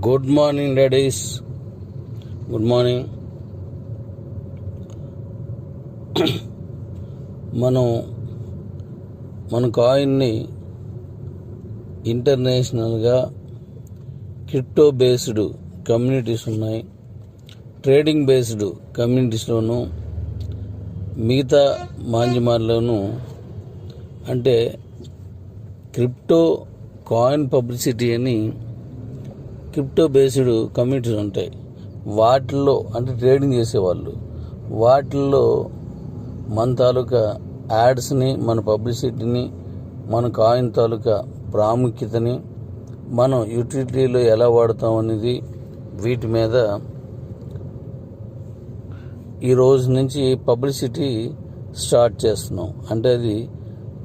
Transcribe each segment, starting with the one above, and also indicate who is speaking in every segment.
Speaker 1: Good morning daddies good morning మనం మన కాయిన్ని ఇంటర్నేషనల్గా క్రిప్టో బేస్డ్ కమ్యూనిటీస్ ఉన్నాయి. ట్రేడింగ్ బేస్డ్ కమ్యూనిటీస్లోను మిగతా మాధ్యమాల్లోనూ అంటే క్రిప్టో కాయిన్ పబ్లిసిటీ అని క్రిప్టో బేస్డ్ కమ్యూనిటీస్ ఉంటాయి. వాటిల్లో అంటే ట్రేడింగ్ చేసేవాళ్ళు. వాటిల్లో మన తాలూకా యాడ్స్ని మన పబ్లిసిటీని మన కాయిన్ తాలూకా ప్రాముఖ్యతని మనం యూటిలిటీలో ఎలా వాడతాం అనేది వీటి మీద ఈ రోజు నుంచి పబ్లిసిటీ స్టార్ట్ చేస్తున్నాం. అంటే అది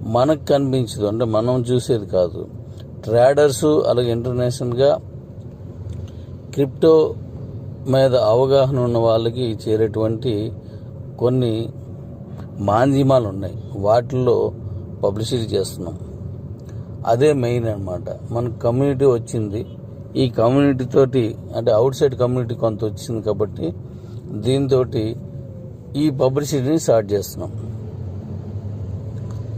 Speaker 1: మనకు కనిపించదు. అంటే మనం చూసేది కాదు. ట్రేడర్స్ అలాగే ఇంటర్నేషనల్గా క్రిప్టో మీద అవగాహన ఉన్న వాళ్ళకి చేరేటువంటి కొన్ని మాధ్యమాలు ఉన్నాయి. వాటిల్లో పబ్లిసిటీ చేస్తున్నాం. అదే మెయిన్ అనమాట మన కమ్యూనిటీ వచ్చింది. ఈ కమ్యూనిటీ తోటి అంటే అవుట్ సైడ్ కమ్యూనిటీ కొంత వచ్చింది కాబట్టి దీంతో ఈ పబ్లిసిటీని స్టార్ట్ చేస్తున్నాం.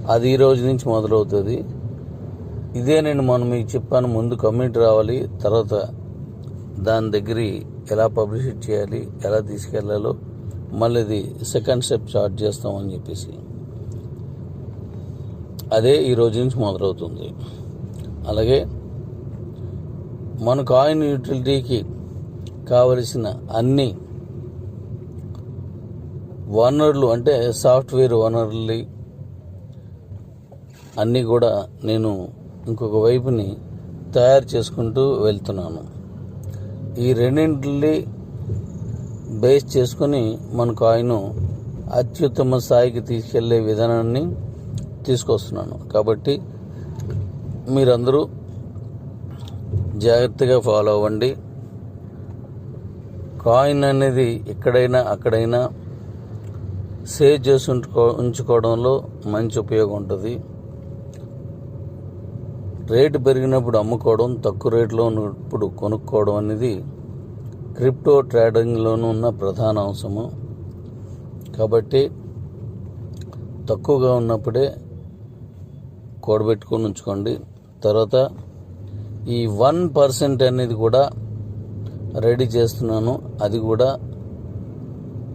Speaker 1: అది ఈ రోజు నుంచి మొదలవుతుంది. ఇదే నేను మనం మీకు చెప్పాను ముందు కమ్యూనిటీ రావాలి తర్వాత దాని దగ్గర ఎలా పబ్లిసిటీ చేయాలి ఎలా తీసుకెళ్ళాలో మళ్ళీ ఇది సెకండ్ స్టెప్ స్టార్ట్ చేస్తామని చెప్పేసి. అదే ఈ రోజు నుంచి మొదలవుతుంది. అలాగే మన కాయిన్ యూటిలిటీకి కావలసిన అన్ని వనరులు అంటే సాఫ్ట్వేర్ వనరులు అన్నీ కూడా నేను ఇంకొక వైపుని తయారు చేసుకుంటూ వెళ్తున్నాను. ఈ రెండింటిని బేస్ చేసుకొని మన కాయిన్ అత్యుత్తమ స్థాయికి తీసుకెళ్ళే విధానాన్ని తీసుకొస్తున్నాను. కాబట్టి మీరందరూ జాగ్రత్తగా ఫాలో అవ్వండి. కాయిన్ అనేది ఎక్కడైనా అక్కడైనా సేవ్ చేసి ఉంచుకో ఉంచుకోవడంలో మంచి ఉపయోగం ఉంటుంది. రేటు పెరిగినప్పుడు అమ్ముకోవడం తక్కువ రేట్లో ఉన్నప్పుడు కొనుక్కోవడం అనేది క్రిప్టో ట్రేడింగ్లోనూ ఉన్న ప్రధాన అంశము. కాబట్టి తక్కువగా ఉన్నప్పుడే కూడబెట్టుకొని ఉంచుకోండి. తర్వాత ఈ వన్ పర్సెంట్ అనేది కూడా రెడీ చేస్తున్నాను. అది కూడా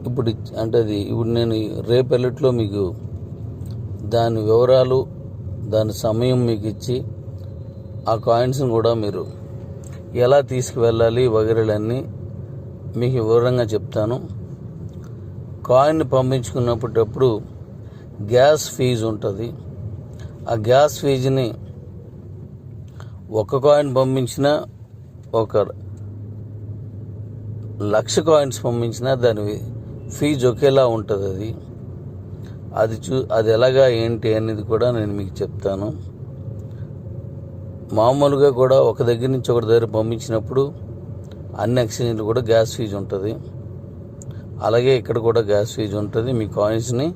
Speaker 1: ఇప్పుడు అంటే అది ఇప్పుడు నేను రేపెల్లట్లో మీకు దాని వివరాలు దాని సమయం మీకు ఇచ్చి ఆ కాయిన్స్ని కూడా మీరు ఎలా తీసుకువెళ్ళాలి వగైరాలన్నీ మీకు వివరంగా చెప్తాను. కాయిన్ పంపించుకున్నప్పుడు గ్యాస్ ఫీజు ఉంటుంది. ఆ గ్యాస్ ఫీజుని ఒక కాయిన్ పంపించినా ఒక లక్ష కాయిన్స్ పంపించినా దాని ఫీజు ఒకేలా ఉంటుంది అది అది చూ అది ఎలాగా ఏంటి అనేది కూడా నేను మీకు చెప్తాను. మామూలుగా కూడా ఒక దగ్గర నుంచి ఒక దగ్గర పంపించినప్పుడు అన్ని ఎక్స్చేంజ్లు కూడా గ్యాస్ ఫీజు ఉంటుంది. అలాగే ఇక్కడ కూడా గ్యాస్ ఫీజు ఉంటుంది. మీ కాయిన్స్ని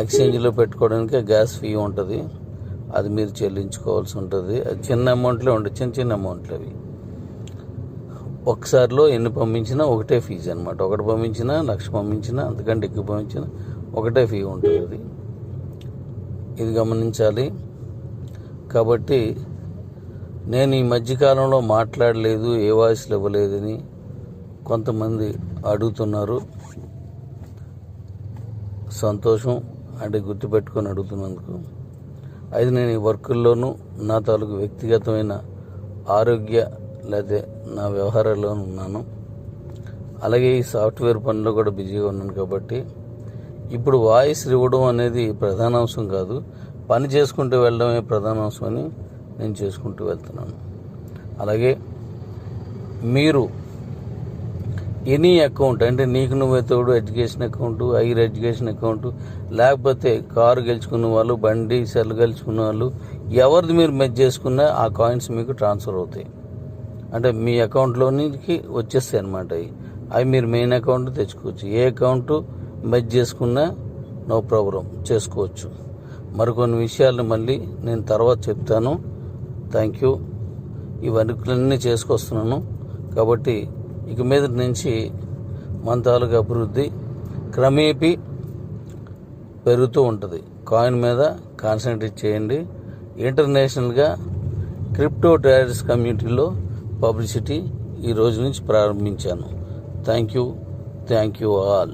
Speaker 1: ఎక్స్చేంజ్లో పెట్టుకోవడానికి గ్యాస్ ఫీ ఉంటుంది. అది మీరు చెల్లించుకోవాల్సి ఉంటుంది. అది చిన్న అమౌంట్లో ఉంటుంది చిన్న చిన్న అమౌంట్లు అవి. ఒకసారిలో ఎన్ని పంపించినా ఒకటే ఫీజు అనమాట ఒకటి పంపించినా లక్ష పంపించినా అంతకంటే ఎక్కువ పంపించినా ఒకటే ఫీ ఉంటుంది అది. ఇది గమనించాలి. కాబట్టి నేను ఈ మధ్యకాలంలో మాట్లాడలేదు ఏ వాయిస్లు ఇవ్వలేదని కొంతమంది అడుగుతున్నారు. సంతోషం అంటే గుర్తుపెట్టుకొని అడుగుతున్నందుకు. అయితే నేను ఈ వర్కుల్లోనూ నా తాలూకు వ్యక్తిగతమైన ఆరోగ్య లేదా నా వ్యవహారాల్లోనూ ఉన్నాను. అలాగే ఈ సాఫ్ట్వేర్ పనిలో కూడా బిజీగా ఉన్నాను కాబట్టి ఇప్పుడు వాయిస్ ఇవ్వడం అనేది ప్రధాన అంశం కాదు. పని చేసుకుంటూ వెళ్ళడమే ప్రధాన అంశం అని నేను చేసుకుంటూ వెళ్తున్నాను. అలాగే మీరు ఎనీ అకౌంట్ అంటే నీకు నువ్వే తోడు education account higher education account లేకపోతే కారు గెలుచుకున్న వాళ్ళు బండి సెల్ గెలుచుకున్న వాళ్ళు ఎవరిది మీరు మెచ్ చేసుకున్నా ఆ కాయిన్స్ మీకు ట్రాన్స్ఫర్ అవుతాయి. అంటే మీ అకౌంట్లోనికి వచ్చేస్తాయి అనమాట అవి. అవి మీరు మెయిన్ అకౌంట్ తెచ్చుకోవచ్చు. ఏ అకౌంట్ మెచ్ చేసుకున్నా నో ప్రాబ్లం చేసుకోవచ్చు. మరికొన్ని విషయాలు మళ్ళీ నేను తర్వాత చెప్తాను. థ్యాంక్ యూ ఈ చేసుకొస్తున్నాను. కాబట్టి ఇక మీద నుంచి మన తాలూకు అభివృద్ధి క్రమేపీ పెరుగుతూ ఉంటుంది. కాయిన్ మీద కాన్సన్ట్రేట్ చేయండి. ఇంటర్నేషనల్గా క్రిప్టో ట్రేడర్స్ కమ్యూనిటీలో పబ్లిసిటీ ఈ రోజు నుంచి ప్రారంభించాను. Thank you thank you all